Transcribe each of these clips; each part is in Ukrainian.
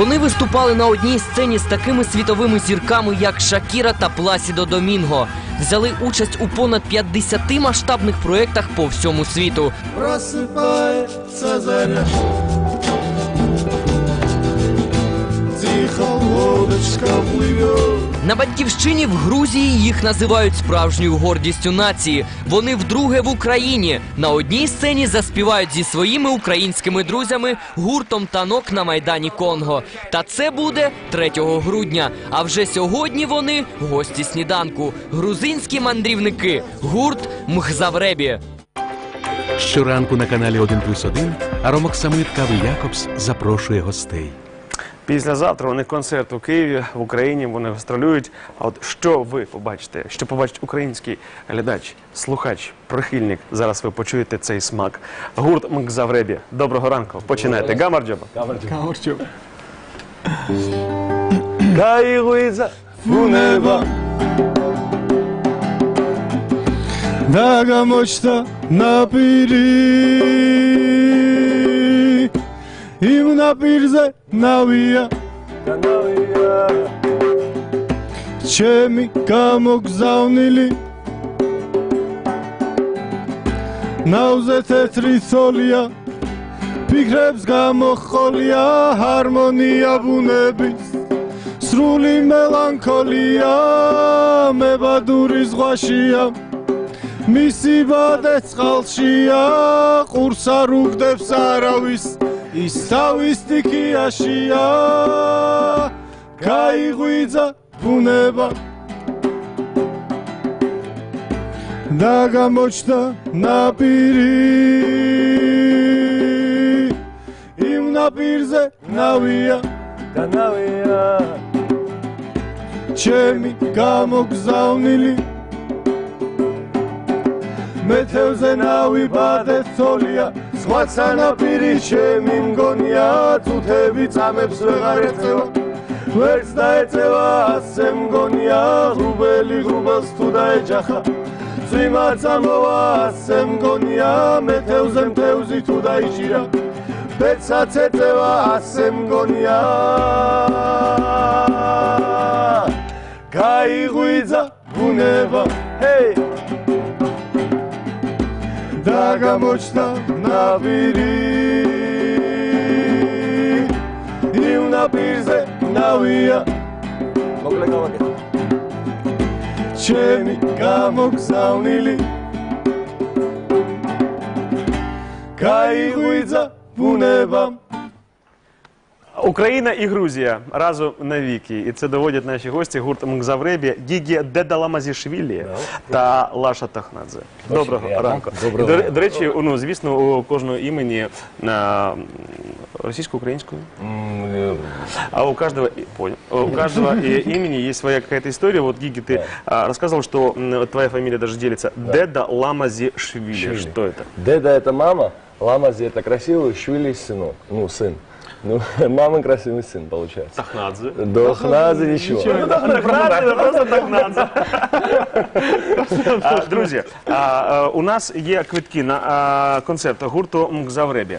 Вони виступали на одній сцені з такими світовими зірками, як Шакіра та Пласідо Домінго. Взяли участь у понад 50 масштабних проєктах по всьому світу. Просипається заря Тихо лодочка плывет На батьківщині в Грузії їх називають справжньою гордістю нації. Вони вдруге в Україні. На одній сцені заспівають зі своїми українськими друзями гуртом танок на майдані Конго. Та це буде 3 грудня. А вже сьогодні вони гості сніданку. Грузинські мандрівники. Гурт Мхзавребі. Щоранку на каналі 1 плюс 1 Аромок Самит Кави Якобс запрошує гостей. Післязавтра у них концерт у Києві, в Україні. Вони гастролюють. А от що ви побачите? Що побачить український глядач, слухач, прихильник? Зараз ви почуєте цей смак. Гурт Мкзавребі. Доброго ранку. Починайте. Гамарджоба. Кайгуїза. Фунеба Дагамочта напири იმ ნაპირზე ნავია. და ნავია ჩემი გამოგზავნილი. ნავზე თეთრი სოლია ფიქრებს გამოხოლია ჰარმონია ბუნების. სრული მელანქოლია მებადური ზღვაშია. მისი ბადე წყალშია ყურს არ უგდებს არავის. ის თავის სტიქიაშია გაიღვიძა ბუნება და გამოჩნდა ნაპირი. იმ ნაპირზე ნავია და ნავია. ჩემი გამოგზავნილი მეთევზე ნავი ბადე ცოლია სხვა სანაპირი ჩემი მგონია თუთები წამებს ვეღარ ეწევა. ვერც დაეწევა ასე მგონია ღრუბელი ღრუბელს თუ დაეჯახა. წვიმაც ამოვა ასე მგონია მეთევზე მთევზი თუ დაიჭირა. ბეცაც ეწევა ასე მგონია. გაიღვიძა ბუნება. ჰეი გამოჩნდა ნაპირი. იმ ნაპირზე ნავია. მოკლე გავაკეთე ჩემი გამოგზავნილი. გაიღვიძა ბუნება Україна і Грузія разом навіки. І це доводять наші гості гурт Мкзавребі, Гігі Дедаламазішвілі та Лаша Тахнадзе. Доброго приємно. ранку. Доброго І, до, ранку. до речі, ну, звісно, у кожного імені на російсько-українською. А у каждого, и- понял, у каждого и- имени есть своя какая-то история. Вот, Гиги, ты а, рассказывал, что м, твоя фамилия даже делится. Деда Ламазишвили. Швили. Что это? Деда это мама, Ламази это красивый, Швили сынок, ну сын. Ну, мамы красивый сын получается. Тахнадзе. До Хназы ничего. Тахнадзе, просто Тахнадзе. А, Друзі, а, а, у нас є квитки на а, концерт гурту Мкзавребі.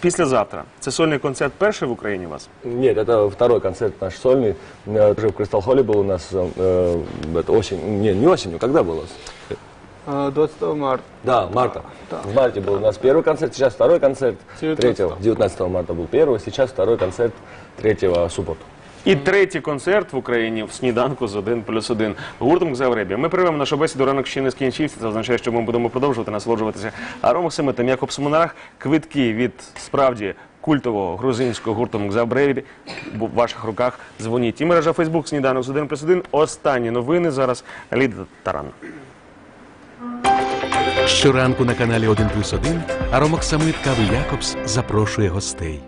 Післязавтра. Це сольний концерт перший в Україні у вас? Нет, это второй концерт наш сольный. Э, Уже в Кристалл Холле был у нас э, это осень, не, не осенью, когда был у нас? 20 марта Да, марта. В марте был у нас первый концерт, сейчас второй концерт. 19. 3 19 марта был первый, сейчас второй концерт 3 субботу. І третій концерт в Україні в сніданку з 1 плюс 1 гуртом Кзавребі. Ми привемо нашу бесіду ранок ще не скінчився. Це означає, що ми будемо продовжувати насолоджуватися Аромом Семетом, Якоб Монарах. Квитки від справді культового грузинського гурту Мгзавребі в ваших руках. Дзвоніть. І мережа Фейсбук сніданок з 1 плюс 1. Останні новини зараз. Ліда Таран. Щоранку на каналі 1 плюс 1 Аромок Самит Кави Якобс запрошує гостей.